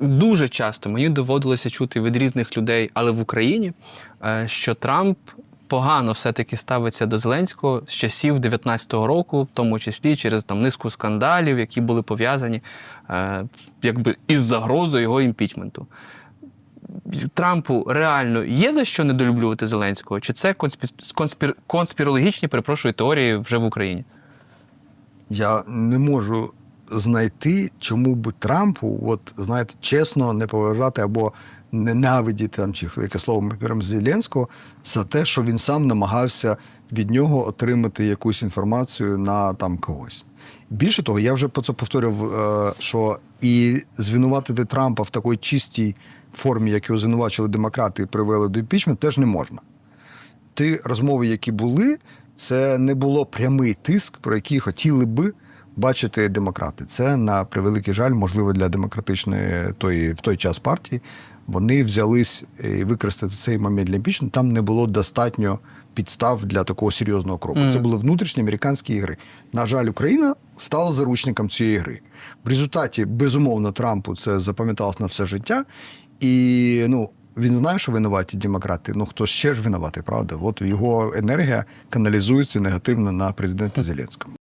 Дуже часто мені доводилося чути від різних людей, але в Україні, е, що Трамп погано все-таки ставиться до Зеленського з часів 19-го року, в тому числі через там низку скандалів, які були пов'язані е, якби із загрозою його імпічменту. Трампу реально є за що недолюблювати Зеленського? Чи це конспі- конспір... конспірологічні, перепрошую, теорії вже в Україні? Я не можу знайти, чому би Трампу, от знаєте, чесно не поважати або ненавидіти там, чи яке слово ми беремо Зеленського, за те, що він сам намагався від нього отримати якусь інформацію на там когось. Більше того, я вже по це повторював, е, що і звинуватити Трампа в такій чистій формі, як його звинувачили демократи і привели до імпічменту, теж не можна ті розмови, які були, це не було прямий тиск, про який хотіли би бачити демократи. Це на превеликий жаль, можливо, для демократичної тої в той час партії. Вони взялись і використати цей момент для імпічменту. Там не було достатньо підстав для такого серйозного кроку. Мгм. Це були внутрішні американські ігри. На жаль, Україна стала заручником цієї гри. В результаті, безумовно, Трампу це запам'яталось на все життя. І ну, він знає, що винуваті демократи. Ну хто ще ж винуватий, правда? От його енергія каналізується негативно на президента Зеленського.